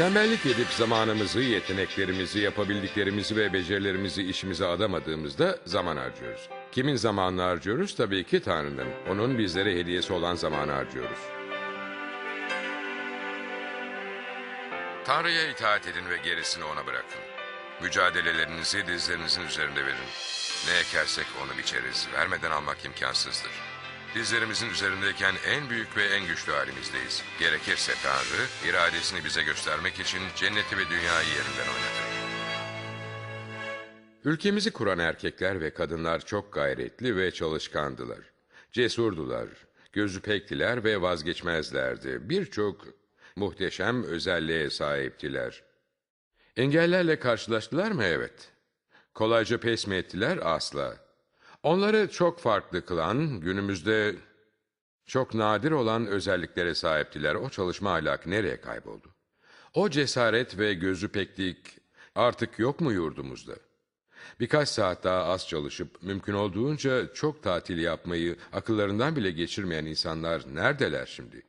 Tembellik edip zamanımızı, yeteneklerimizi, yapabildiklerimizi ve becerilerimizi işimize adamadığımızda zaman harcıyoruz. Kimin zamanını harcıyoruz? Tabii ki Tanrı'nın. Onun bizlere hediyesi olan zamanı harcıyoruz. Tanrı'ya itaat edin ve gerisini ona bırakın. Mücadelelerinizi dizlerinizin üzerinde verin. Ne ekersek onu biçeriz. Vermeden almak imkansızdır. Dizlerimizin üzerindeyken en büyük ve en güçlü halimizdeyiz. Gerekirse Tanrı, iradesini bize göstermek için cenneti ve dünyayı yerinden oynatır. Ülkemizi kuran erkekler ve kadınlar çok gayretli ve çalışkandılar. Cesurdular, gözü pektiler ve vazgeçmezlerdi. Birçok muhteşem özelliğe sahiptiler. Engellerle karşılaştılar mı? Evet. Kolayca pes mi ettiler? Asla. Onları çok farklı kılan, günümüzde çok nadir olan özelliklere sahiptiler. O çalışma ahlakı nereye kayboldu? O cesaret ve gözü peklik artık yok mu yurdumuzda? Birkaç saat daha az çalışıp mümkün olduğunca çok tatil yapmayı akıllarından bile geçirmeyen insanlar neredeler şimdi?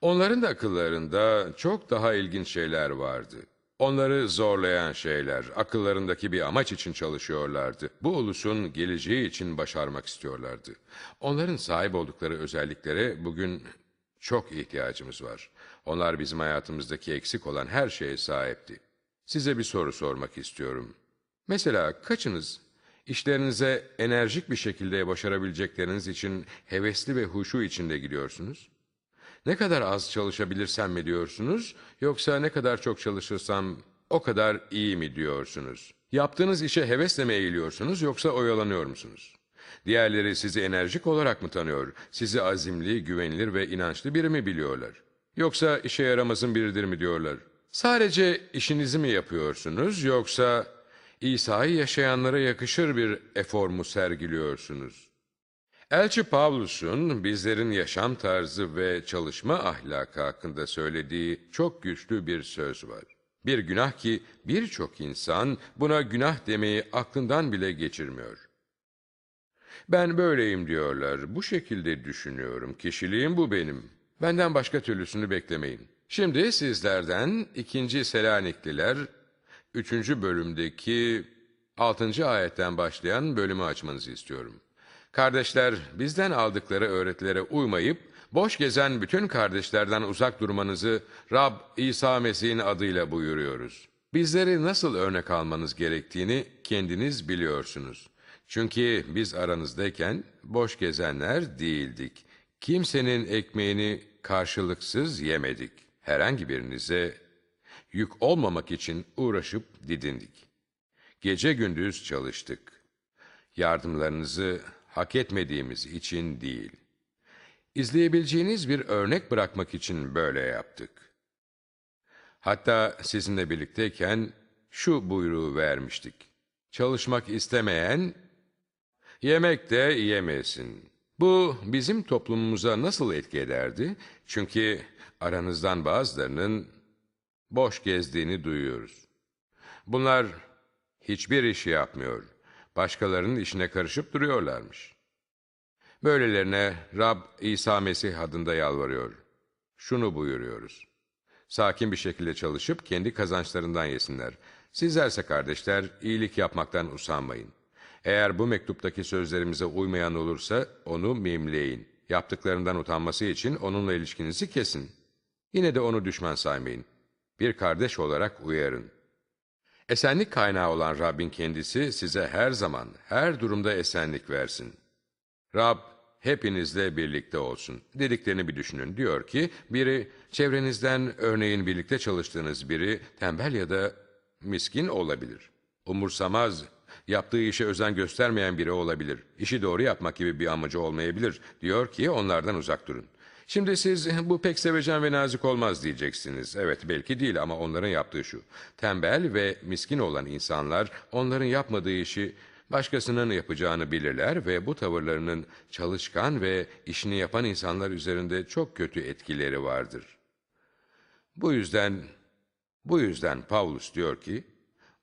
Onların da akıllarında çok daha ilginç şeyler vardı. Onları zorlayan şeyler, akıllarındaki bir amaç için çalışıyorlardı. Bu ulusun geleceği için başarmak istiyorlardı. Onların sahip oldukları özelliklere bugün çok ihtiyacımız var. Onlar bizim hayatımızdaki eksik olan her şeye sahipti. Size bir soru sormak istiyorum. Mesela kaçınız işlerinize enerjik bir şekilde başarabilecekleriniz için hevesli ve huşu içinde gidiyorsunuz? Ne kadar az çalışabilirsem mi diyorsunuz yoksa ne kadar çok çalışırsam o kadar iyi mi diyorsunuz? Yaptığınız işe hevesle mi eğiliyorsunuz yoksa oyalanıyor musunuz? Diğerleri sizi enerjik olarak mı tanıyor? Sizi azimli, güvenilir ve inançlı biri mi biliyorlar? Yoksa işe yaramazın biridir mi diyorlar? Sadece işinizi mi yapıyorsunuz yoksa İsa'yı yaşayanlara yakışır bir efor mu sergiliyorsunuz? Elçi Pavlus'un bizlerin yaşam tarzı ve çalışma ahlakı hakkında söylediği çok güçlü bir söz var. Bir günah ki birçok insan buna günah demeyi aklından bile geçirmiyor. Ben böyleyim diyorlar. Bu şekilde düşünüyorum. Kişiliğim bu benim. Benden başka türlüsünü beklemeyin. Şimdi sizlerden ikinci Selanikliler 3. bölümdeki 6. ayetten başlayan bölümü açmanızı istiyorum. Kardeşler, bizden aldıkları öğretilere uymayıp, boş gezen bütün kardeşlerden uzak durmanızı Rab İsa Mesih'in adıyla buyuruyoruz. Bizleri nasıl örnek almanız gerektiğini kendiniz biliyorsunuz. Çünkü biz aranızdayken boş gezenler değildik. Kimsenin ekmeğini karşılıksız yemedik. Herhangi birinize yük olmamak için uğraşıp didindik. Gece gündüz çalıştık. Yardımlarınızı hak etmediğimiz için değil. İzleyebileceğiniz bir örnek bırakmak için böyle yaptık. Hatta sizinle birlikteyken şu buyruğu vermiştik. Çalışmak istemeyen yemek de yemesin. Bu bizim toplumumuza nasıl etki ederdi? Çünkü aranızdan bazılarının boş gezdiğini duyuyoruz. Bunlar hiçbir işi yapmıyor. Başkalarının işine karışıp duruyorlarmış. Böylelerine Rab İsa Mesih adında yalvarıyor. Şunu buyuruyoruz. Sakin bir şekilde çalışıp kendi kazançlarından yesinler. Sizlerse kardeşler iyilik yapmaktan usanmayın. Eğer bu mektuptaki sözlerimize uymayan olursa onu mimleyin. Yaptıklarından utanması için onunla ilişkinizi kesin. Yine de onu düşman saymayın. Bir kardeş olarak uyarın. Esenlik kaynağı olan Rabbin kendisi size her zaman, her durumda esenlik versin. Rab hepinizle birlikte olsun. Dediklerini bir düşünün. Diyor ki, biri çevrenizden örneğin birlikte çalıştığınız biri tembel ya da miskin olabilir. Umursamaz, yaptığı işe özen göstermeyen biri olabilir. İşi doğru yapmak gibi bir amacı olmayabilir. Diyor ki onlardan uzak durun. Şimdi siz bu pek sevecen ve nazik olmaz diyeceksiniz. Evet belki değil ama onların yaptığı şu. Tembel ve miskin olan insanlar onların yapmadığı işi başkasının yapacağını bilirler ve bu tavırlarının çalışkan ve işini yapan insanlar üzerinde çok kötü etkileri vardır. Bu yüzden bu yüzden Paulus diyor ki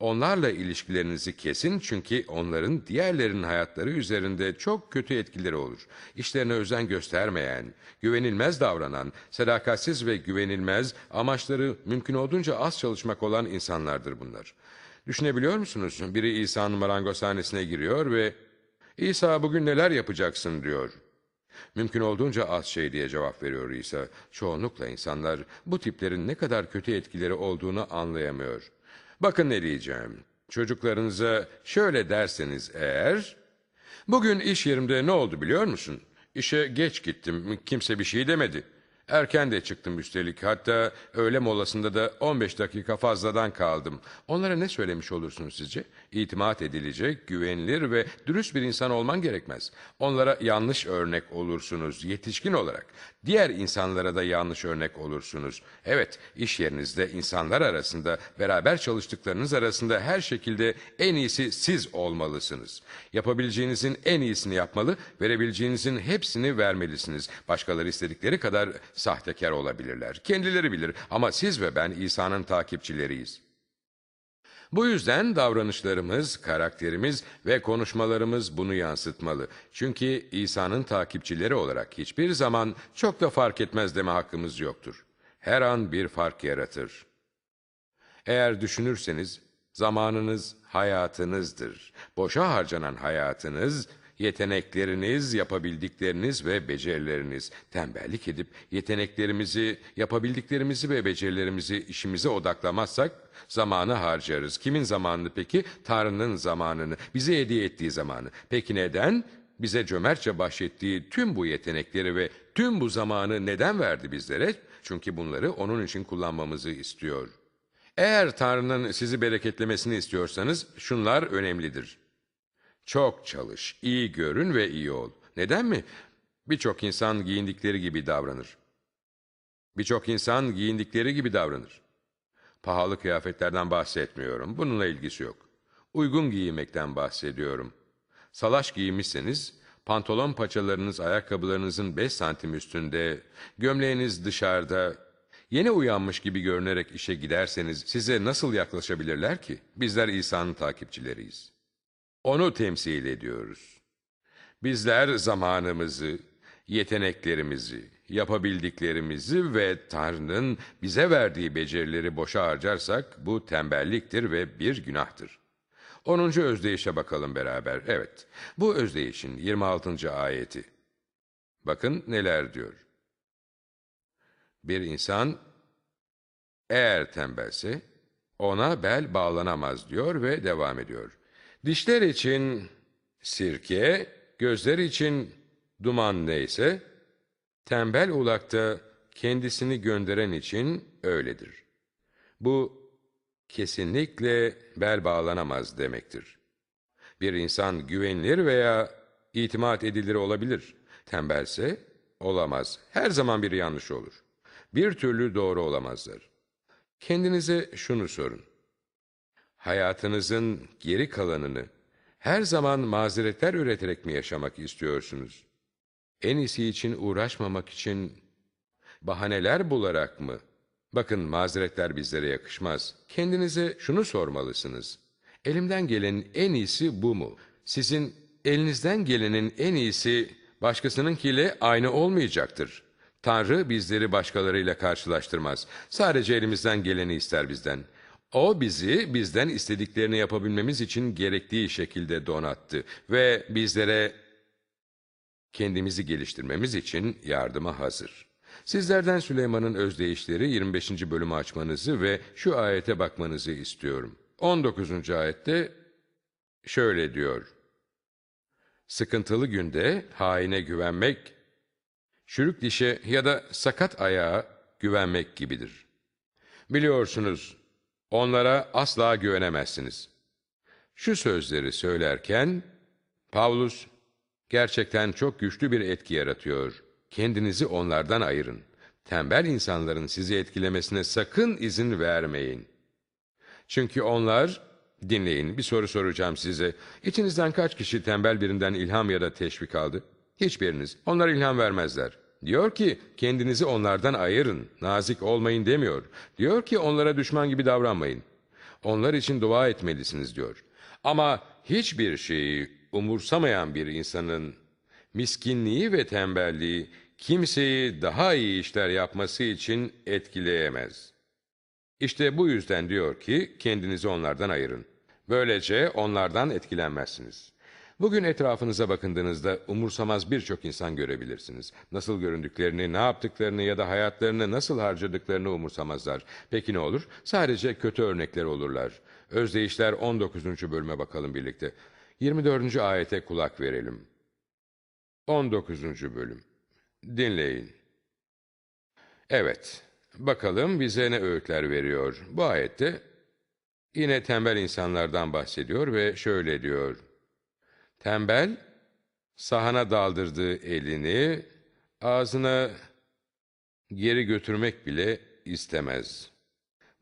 Onlarla ilişkilerinizi kesin çünkü onların diğerlerinin hayatları üzerinde çok kötü etkileri olur. İşlerine özen göstermeyen, güvenilmez davranan, sadakatsiz ve güvenilmez, amaçları mümkün olduğunca az çalışmak olan insanlardır bunlar. Düşünebiliyor musunuz? Biri İsa'nın marangozhanesine giriyor ve İsa bugün neler yapacaksın diyor. Mümkün olduğunca az şey diye cevap veriyor İsa. Çoğunlukla insanlar bu tiplerin ne kadar kötü etkileri olduğunu anlayamıyor. Bakın ne diyeceğim. Çocuklarınıza şöyle derseniz eğer... Bugün iş yerimde ne oldu biliyor musun? İşe geç gittim, kimse bir şey demedi. Erken de çıktım üstelik. Hatta öğle molasında da 15 dakika fazladan kaldım. Onlara ne söylemiş olursunuz sizce? İtimat edilecek, güvenilir ve dürüst bir insan olman gerekmez. Onlara yanlış örnek olursunuz yetişkin olarak. Diğer insanlara da yanlış örnek olursunuz. Evet, iş yerinizde insanlar arasında, beraber çalıştıklarınız arasında her şekilde en iyisi siz olmalısınız. Yapabileceğinizin en iyisini yapmalı, verebileceğinizin hepsini vermelisiniz. Başkaları istedikleri kadar sahtekar olabilirler. Kendileri bilir ama siz ve ben İsa'nın takipçileriyiz. Bu yüzden davranışlarımız, karakterimiz ve konuşmalarımız bunu yansıtmalı. Çünkü İsa'nın takipçileri olarak hiçbir zaman çok da fark etmez deme hakkımız yoktur. Her an bir fark yaratır. Eğer düşünürseniz zamanınız hayatınızdır. Boşa harcanan hayatınız yetenekleriniz, yapabildikleriniz ve becerileriniz. Tembellik edip yeteneklerimizi, yapabildiklerimizi ve becerilerimizi işimize odaklamazsak zamanı harcarız. Kimin zamanını peki? Tanrı'nın zamanını, bize hediye ettiği zamanı. Peki neden? Bize cömertçe bahşettiği tüm bu yetenekleri ve tüm bu zamanı neden verdi bizlere? Çünkü bunları onun için kullanmamızı istiyor. Eğer Tanrı'nın sizi bereketlemesini istiyorsanız şunlar önemlidir. Çok çalış, iyi görün ve iyi ol. Neden mi? Birçok insan giyindikleri gibi davranır. Birçok insan giyindikleri gibi davranır. Pahalı kıyafetlerden bahsetmiyorum. Bununla ilgisi yok. Uygun giyinmekten bahsediyorum. Salaş giymişseniz, pantolon paçalarınız ayakkabılarınızın 5 santim üstünde, gömleğiniz dışarıda, yeni uyanmış gibi görünerek işe giderseniz size nasıl yaklaşabilirler ki? Bizler İsa'nın takipçileriyiz. Onu temsil ediyoruz. Bizler zamanımızı, yeteneklerimizi, yapabildiklerimizi ve Tanrı'nın bize verdiği becerileri boşa harcarsak bu tembelliktir ve bir günahtır. 10. özdeyişe bakalım beraber. Evet, bu özdeyişin 26. ayeti. Bakın neler diyor. Bir insan eğer tembelse ona bel bağlanamaz diyor ve devam ediyor. Dişler için sirke, gözler için duman neyse, tembel ulakta kendisini gönderen için öyledir. Bu kesinlikle bel bağlanamaz demektir. Bir insan güvenilir veya itimat edilir olabilir. Tembelse olamaz. Her zaman bir yanlış olur. Bir türlü doğru olamazlar. Kendinize şunu sorun. Hayatınızın geri kalanını her zaman mazeretler üreterek mi yaşamak istiyorsunuz? En iyisi için uğraşmamak için bahaneler bularak mı? Bakın mazeretler bizlere yakışmaz. Kendinize şunu sormalısınız. Elimden gelenin en iyisi bu mu? Sizin elinizden gelenin en iyisi başkasınınkiyle aynı olmayacaktır. Tanrı bizleri başkalarıyla karşılaştırmaz. Sadece elimizden geleni ister bizden. O bizi bizden istediklerini yapabilmemiz için gerektiği şekilde donattı ve bizlere kendimizi geliştirmemiz için yardıma hazır. Sizlerden Süleyman'ın özdeyişleri 25. bölümü açmanızı ve şu ayete bakmanızı istiyorum. 19. ayette şöyle diyor. Sıkıntılı günde haine güvenmek, çürük dişe ya da sakat ayağa güvenmek gibidir. Biliyorsunuz, onlara asla güvenemezsiniz. Şu sözleri söylerken, Pavlus gerçekten çok güçlü bir etki yaratıyor. Kendinizi onlardan ayırın. Tembel insanların sizi etkilemesine sakın izin vermeyin. Çünkü onlar, dinleyin bir soru soracağım size. İçinizden kaç kişi tembel birinden ilham ya da teşvik aldı? Hiçbiriniz. Onlar ilham vermezler. Diyor ki kendinizi onlardan ayırın, nazik olmayın demiyor. Diyor ki onlara düşman gibi davranmayın. Onlar için dua etmelisiniz diyor. Ama hiçbir şeyi umursamayan bir insanın miskinliği ve tembelliği kimseyi daha iyi işler yapması için etkileyemez. İşte bu yüzden diyor ki kendinizi onlardan ayırın. Böylece onlardan etkilenmezsiniz. Bugün etrafınıza bakındığınızda umursamaz birçok insan görebilirsiniz. Nasıl göründüklerini, ne yaptıklarını ya da hayatlarını nasıl harcadıklarını umursamazlar. Peki ne olur? Sadece kötü örnekler olurlar. Özdeyişler 19. bölüme bakalım birlikte. 24. ayete kulak verelim. 19. bölüm. Dinleyin. Evet, bakalım bize ne öğütler veriyor. Bu ayette yine tembel insanlardan bahsediyor ve şöyle diyor. Tembel, sahana daldırdığı elini ağzına geri götürmek bile istemez.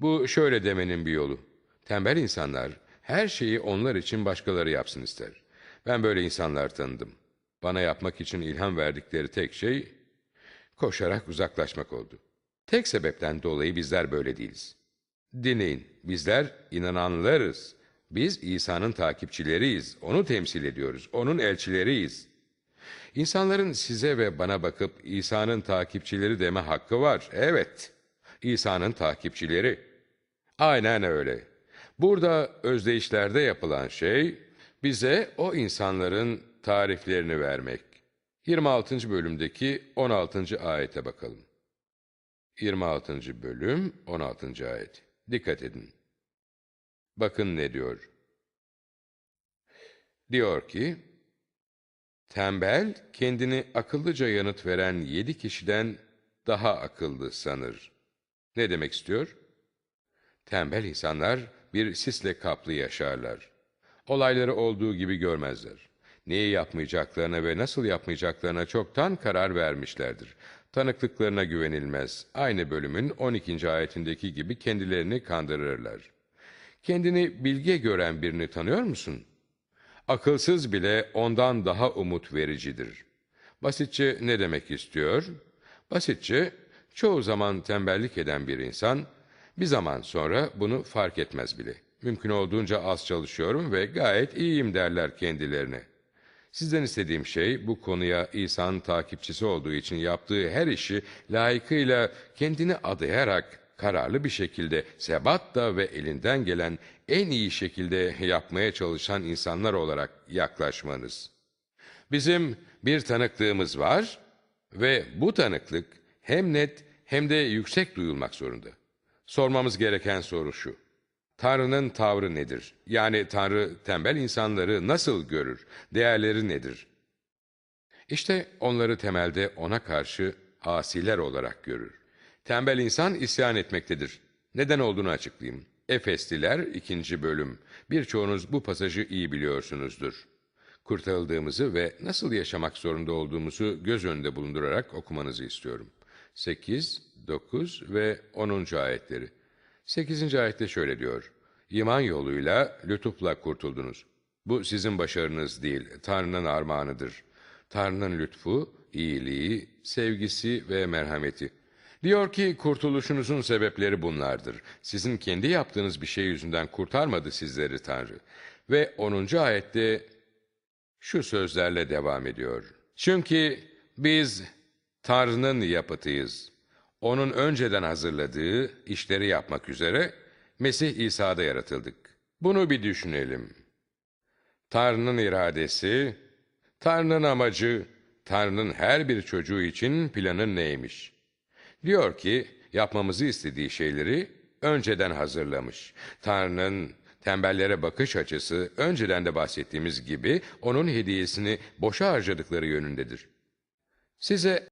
Bu şöyle demenin bir yolu. Tembel insanlar her şeyi onlar için başkaları yapsın ister. Ben böyle insanlar tanıdım. Bana yapmak için ilham verdikleri tek şey koşarak uzaklaşmak oldu. Tek sebepten dolayı bizler böyle değiliz. Dinleyin, bizler inananlarız. Biz İsa'nın takipçileriyiz, onu temsil ediyoruz, onun elçileriyiz. İnsanların size ve bana bakıp İsa'nın takipçileri deme hakkı var. Evet, İsa'nın takipçileri. Aynen öyle. Burada özdeyişlerde yapılan şey bize o insanların tariflerini vermek. 26. bölümdeki 16. ayete bakalım. 26. bölüm 16. ayet. Dikkat edin. Bakın ne diyor. Diyor ki, Tembel kendini akıllıca yanıt veren yedi kişiden daha akıllı sanır. Ne demek istiyor? Tembel insanlar bir sisle kaplı yaşarlar. Olayları olduğu gibi görmezler. Neyi yapmayacaklarına ve nasıl yapmayacaklarına çoktan karar vermişlerdir. Tanıklıklarına güvenilmez. Aynı bölümün 12. ayetindeki gibi kendilerini kandırırlar. Kendini bilge gören birini tanıyor musun? Akılsız bile ondan daha umut vericidir. Basitçe ne demek istiyor? Basitçe çoğu zaman tembellik eden bir insan bir zaman sonra bunu fark etmez bile. Mümkün olduğunca az çalışıyorum ve gayet iyiyim derler kendilerine. Sizden istediğim şey bu konuya İsa'nın takipçisi olduğu için yaptığı her işi layıkıyla kendini adayarak kararlı bir şekilde sebatla ve elinden gelen en iyi şekilde yapmaya çalışan insanlar olarak yaklaşmanız. Bizim bir tanıklığımız var ve bu tanıklık hem net hem de yüksek duyulmak zorunda. Sormamız gereken soru şu. Tanrı'nın tavrı nedir? Yani Tanrı tembel insanları nasıl görür? Değerleri nedir? İşte onları temelde ona karşı asiler olarak görür. Tembel insan isyan etmektedir. Neden olduğunu açıklayayım. Efesliler 2. bölüm. Birçoğunuz bu pasajı iyi biliyorsunuzdur. Kurtarıldığımızı ve nasıl yaşamak zorunda olduğumuzu göz önünde bulundurarak okumanızı istiyorum. 8, 9 ve 10. ayetleri. 8. ayette şöyle diyor. İman yoluyla, lütufla kurtuldunuz. Bu sizin başarınız değil, Tanrı'nın armağanıdır. Tanrı'nın lütfu, iyiliği, sevgisi ve merhameti. Diyor ki kurtuluşunuzun sebepleri bunlardır. Sizin kendi yaptığınız bir şey yüzünden kurtarmadı sizleri Tanrı. Ve 10. ayette şu sözlerle devam ediyor. Çünkü biz Tanrı'nın yapıtıyız. Onun önceden hazırladığı işleri yapmak üzere Mesih İsa'da yaratıldık. Bunu bir düşünelim. Tanrı'nın iradesi, Tanrı'nın amacı, Tanrı'nın her bir çocuğu için planı neymiş? Diyor ki yapmamızı istediği şeyleri önceden hazırlamış. Tanrı'nın tembellere bakış açısı önceden de bahsettiğimiz gibi onun hediyesini boşa harcadıkları yönündedir. Size